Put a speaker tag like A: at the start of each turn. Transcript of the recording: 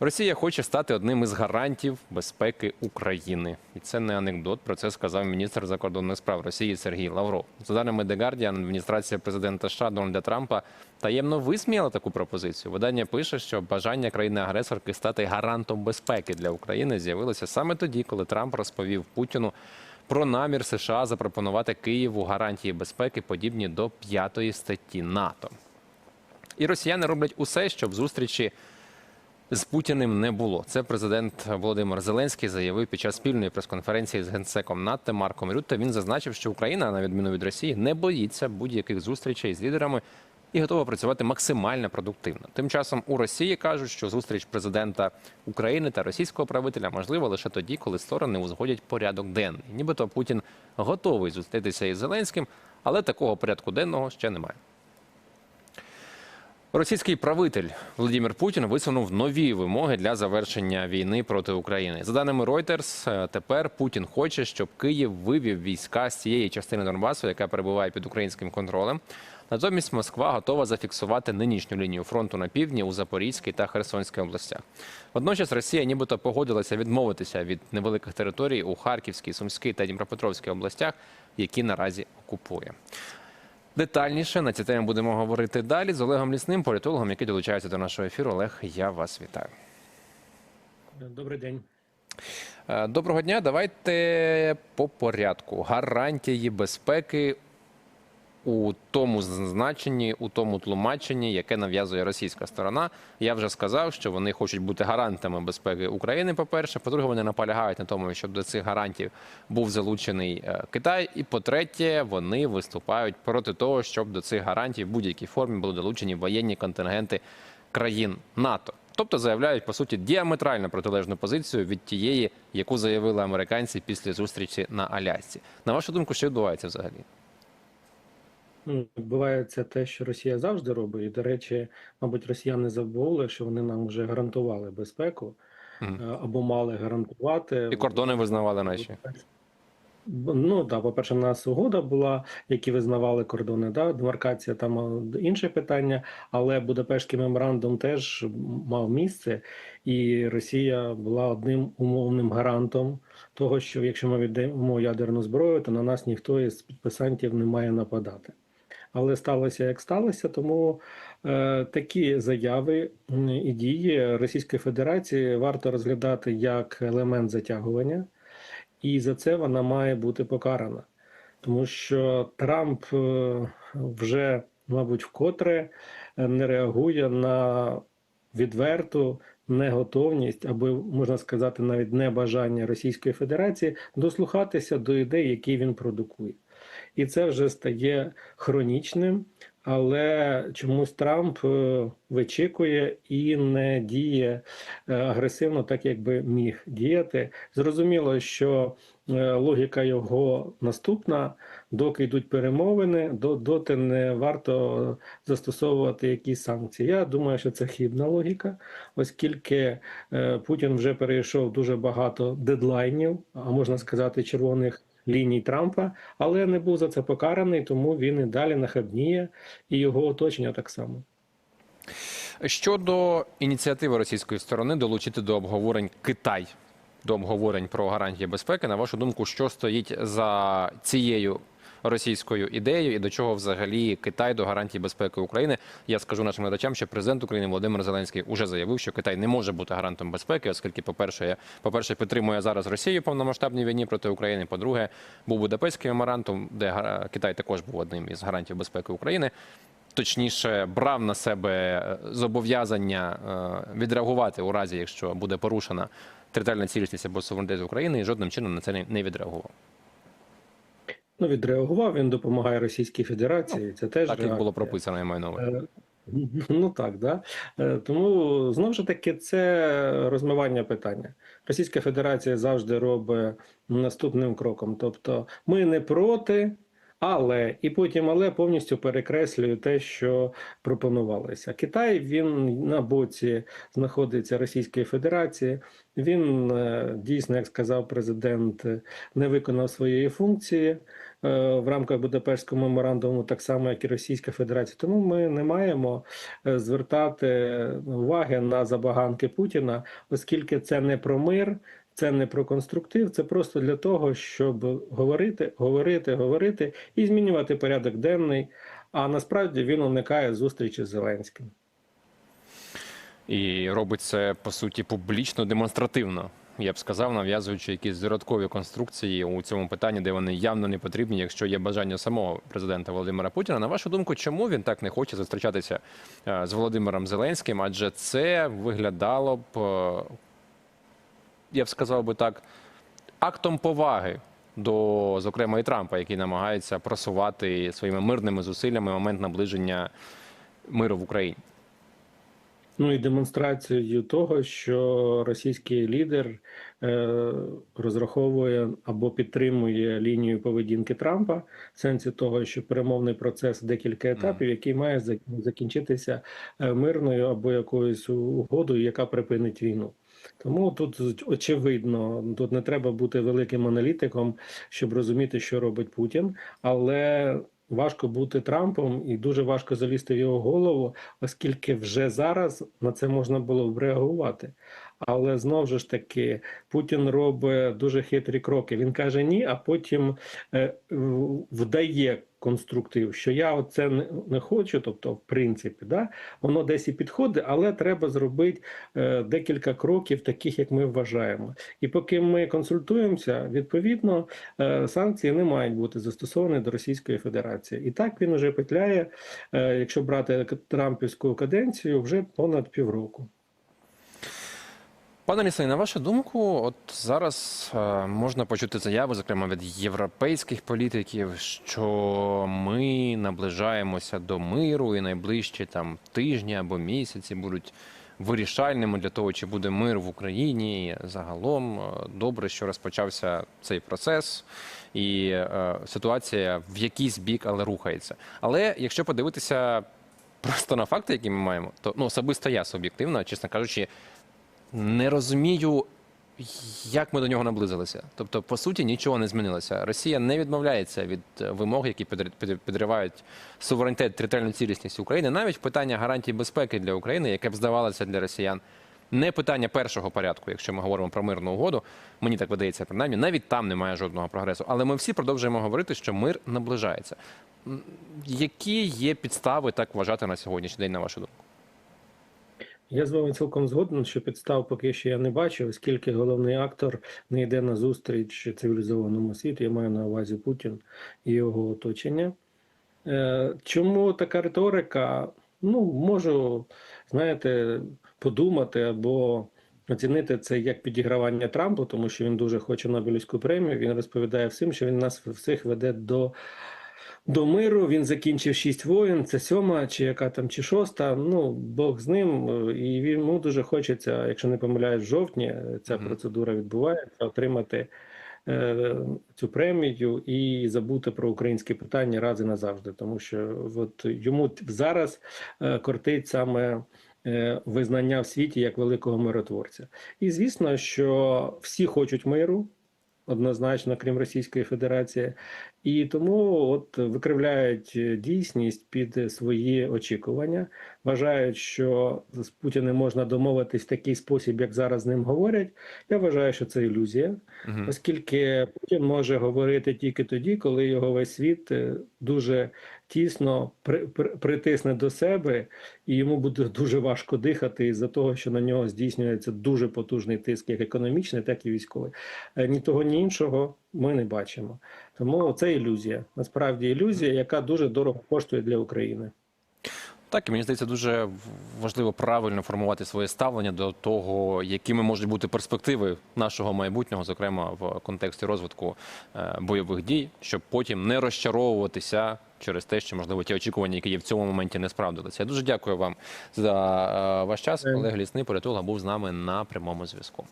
A: Росія хоче стати одним із гарантів безпеки України, і це не анекдот. Про це сказав міністр закордонних справ Росії Сергій Лавров. За даними The Guardian, адміністрація президента США Дональда Трампа таємно висміяла таку пропозицію. Видання пише, що бажання країни-агресорки стати гарантом безпеки для України з'явилося саме тоді, коли Трамп розповів Путіну про намір США запропонувати Києву гарантії безпеки, подібні до п'ятої статті НАТО. І росіяни роблять усе, щоб зустрічі з Путіним не було. Це президент Володимир Зеленський заявив під час спільної прес-конференції з генсеком НАТО Марком Рютте. Він зазначив, що Україна, на відміну від Росії, не боїться будь-яких зустрічей з лідерами і готова працювати максимально продуктивно. Тим часом у Росії кажуть, що зустріч президента України та російського правителя можлива лише тоді, коли сторони узгодять порядок денний. Нібито Путін готовий зустрітися із Зеленським, але такого порядку денного ще немає. Російський правитель Володимир Путін висунув нові вимоги для завершення війни проти України. За даними Reuters, е, тепер Путін хоче, щоб Київ вивів війська з цієї частини Донбасу, яка перебуває під українським контролем. Натомість Москва готова зафіксувати нинішню лінію фронту на півдні у Запорізькій та Херсонській областях. Водночас Росія нібито погодилася відмовитися від невеликих територій у Харківській, Сумській та Дніпропетровській областях, які наразі окупує. Детальніше на ці теми будемо говорити далі з Олегом Лісним, політологом, який долучається до нашого ефіру. Олег, я вас вітаю.
B: Добрий день.
A: Е, Доброго дня. Давайте по порядку. Гарантії безпеки у тому значенні, у тому тлумаченні, яке нав'язує російська сторона. Я вже сказав, що вони хочуть бути гарантами безпеки України. По-перше, по-друге, вони наполягають на тому, щоб до цих гарантів був залучений е, Китай. І по-третє, вони виступають проти того, щоб до цих гарантій в будь-якій формі були долучені воєнні контингенти країн НАТО. Тобто заявляють по суті діаметрально протилежну позицію від тієї, яку заявили американці після зустрічі на Алясці. На вашу думку, що відбувається взагалі?
B: Ну, відбувається те, що Росія завжди робить. І, до речі, мабуть, росіяни забули, що вони нам вже гарантували безпеку е, або мали гарантувати.
A: І кордони визнавали наші.
B: Ну так, по-перше, в нас угода була, які визнавали кордони. Да? Демаркація там інше питання, але Будапештський меморандум теж мав місце, і Росія була одним умовним гарантом того, що якщо ми віддаємо ядерну зброю, то на нас ніхто із підписантів не має нападати. Але сталося як сталося, тому е, такі заяви і дії Російської Федерації варто розглядати як елемент затягування. І за це вона має бути покарана, тому що Трамп е, вже, мабуть, вкотре е, не реагує на відверту неготовність, або можна сказати, навіть небажання Російської Федерації дослухатися до ідей, які він продукує. І це вже стає хронічним, але чомусь Трамп е, вичікує і не діє е, агресивно, так як би міг діяти. Зрозуміло, що е, логіка його наступна: доки йдуть перемовини, до- доти не варто застосовувати якісь санкції. Я думаю, що це хибна логіка, оскільки Путін вже перейшов дуже багато дедлайнів, а можна сказати, червоних. Ліній Трампа, але не був за це покараний, тому він і далі нахабніє, і його оточення так само.
A: Щодо ініціативи російської сторони долучити до обговорень Китай, до обговорень про гарантії безпеки, на вашу думку, що стоїть за цією російською ідеєю і до чого взагалі Китай до гарантій безпеки України? Я скажу нашим глядачам, що президент України Володимир Зеленський уже заявив, що Китай не може бути гарантом безпеки, оскільки, по-перше, по-перше, підтримує зараз Росію повномасштабній війні проти України. По-друге, був Будапештський меморандум, де Китай також був одним із гарантів безпеки України точніше брав на себе е, зобов'язання е, відреагувати у разі, якщо буде порушена територіальна цілісність або суверенітет України, і жодним чином на це не відреагував.
B: Ну, відреагував, він допомагає Російській Федерації. Це теж
A: Так як було прописано, я маю на увазі.
B: Е, Ну так, да. Е, Тому знову ж таки це розмивання питання. Російська Федерація завжди робить наступним кроком. Тобто, ми не проти, але і потім але повністю перекреслює те, що пропонувалося. Китай він на боці знаходиться Російської Федерації. Він е, дійсно, як сказав президент, не виконав своєї функції. Е, в рамках Будапештського меморандуму, так само як і Російська Федерація. Тому ми не маємо е, звертати уваги на забаганки Путіна, оскільки це не про мир. Це не про конструктив, це просто для того, щоб говорити, говорити, говорити і змінювати порядок денний. А насправді він уникає зустрічі з Зеленським.
A: І робить це по суті публічно демонстративно. Я б сказав, нав'язуючи якісь додаткові конструкції у цьому питанні, де вони явно не потрібні, якщо є бажання самого президента Володимира Путіна. На вашу думку, чому він так не хоче зустрічатися е, з Володимиром Зеленським? Адже це виглядало б, е, я б сказав би так, актом поваги до, зокрема, і Трампа, який намагається просувати своїми мирними зусиллями момент наближення миру в Україні.
B: Ну і демонстрацією того, що російський лідер е, розраховує або підтримує лінію поведінки Трампа, в сенсі того, що перемовний процес декілька етапів, який має закінчитися е, мирною або якоюсь угодою, яка припинить війну. Тому тут очевидно, тут не треба бути великим аналітиком, щоб розуміти, що робить Путін, але важко бути Трампом і дуже важко залізти в його голову, оскільки вже зараз на це можна було б реагувати. Але знову ж таки Путін робить дуже хитрі кроки. Він каже ні, а потім е, вдає конструктив, що я оце не, не хочу. Тобто, в принципі, да, воно десь і підходить, але треба зробити е, декілька кроків, таких як ми вважаємо. І поки ми консультуємося, відповідно е, санкції не мають бути застосовані до Російської Федерації. І так він уже петляє, е, якщо брати Трампівську каденцію, вже понад півроку.
A: Пане Лісей, на вашу думку, от зараз е, можна почути заяви, зокрема від європейських політиків, що ми наближаємося до миру, і найближчі там тижні або місяці будуть вирішальними для того, чи буде мир в Україні. Загалом е, добре, що розпочався цей процес, і е, ситуація в якийсь бік, але рухається. Але якщо подивитися просто на факти, які ми маємо, то ну особисто я суб'єктивно, чесно кажучи не розумію, як ми до нього наблизилися. Тобто, по суті, нічого не змінилося. Росія не відмовляється від е, вимог, які підривають суверенітет, територіальну цілісність України. Навіть питання гарантій безпеки для України, яке б здавалося для росіян. Не питання першого порядку, якщо ми говоримо про мирну угоду, мені так видається, принаймні, навіть там немає жодного прогресу. Але ми всі продовжуємо говорити, що мир наближається. Які є підстави так вважати на сьогоднішній день, на вашу думку?
B: Я з вами цілком згоден, що підстав поки що я не бачу, оскільки головний актор не йде на зустріч цивілізованому світу. Я маю на увазі Путін і його оточення. Е, Чому така риторика? Ну, можу, знаєте, подумати або оцінити це як підігравання Трампу, тому що він дуже хоче Нобелівську премію. Він розповідає всім, що він нас всіх веде до до миру. Він закінчив шість воєн. Це сьома, чи яка там, чи шоста. Ну Бог з ним. е, І він- йому дуже хочеться, якщо не помиляюсь, в жовтні е, ця
A: Мгм.
B: процедура відбувається, отримати е, цю премію і забути про українське питання раз і назавжди, тому що от йому зараз е, кортить саме. е, Визнання в світі як великого миротворця, і звісно, що всі хочуть миру, однозначно, крім Російської Федерації, і тому от викривляють е, дійсність під свої очікування. Вважають, що з Путіним можна домовитись в такий спосіб, як зараз з ним говорять. Я вважаю, що це ілюзія,
A: угу.
B: оскільки Путін може говорити тільки тоді, коли його весь світ е, дуже тісно при, при, притисне до себе, і йому буде дуже важко дихати із-за того, що на нього здійснюється дуже потужний тиск, як економічний, так і військовий. Е, Ні того, ні іншого ми не бачимо. Тому це ілюзія. Насправді ілюзія, яка дуже дорого коштує для України.
A: Так, і мені здається, дуже важливо правильно формувати своє ставлення до того, якими можуть бути перспективи нашого майбутнього, зокрема в контексті розвитку е, бойових дій, щоб потім не розчаровуватися через те, що можливо ті очікування, які є в цьому моменті, не справдилися. Я дуже дякую вам за е, ваш час. Олег Лісний, політолог, був з нами на прямому зв'язку.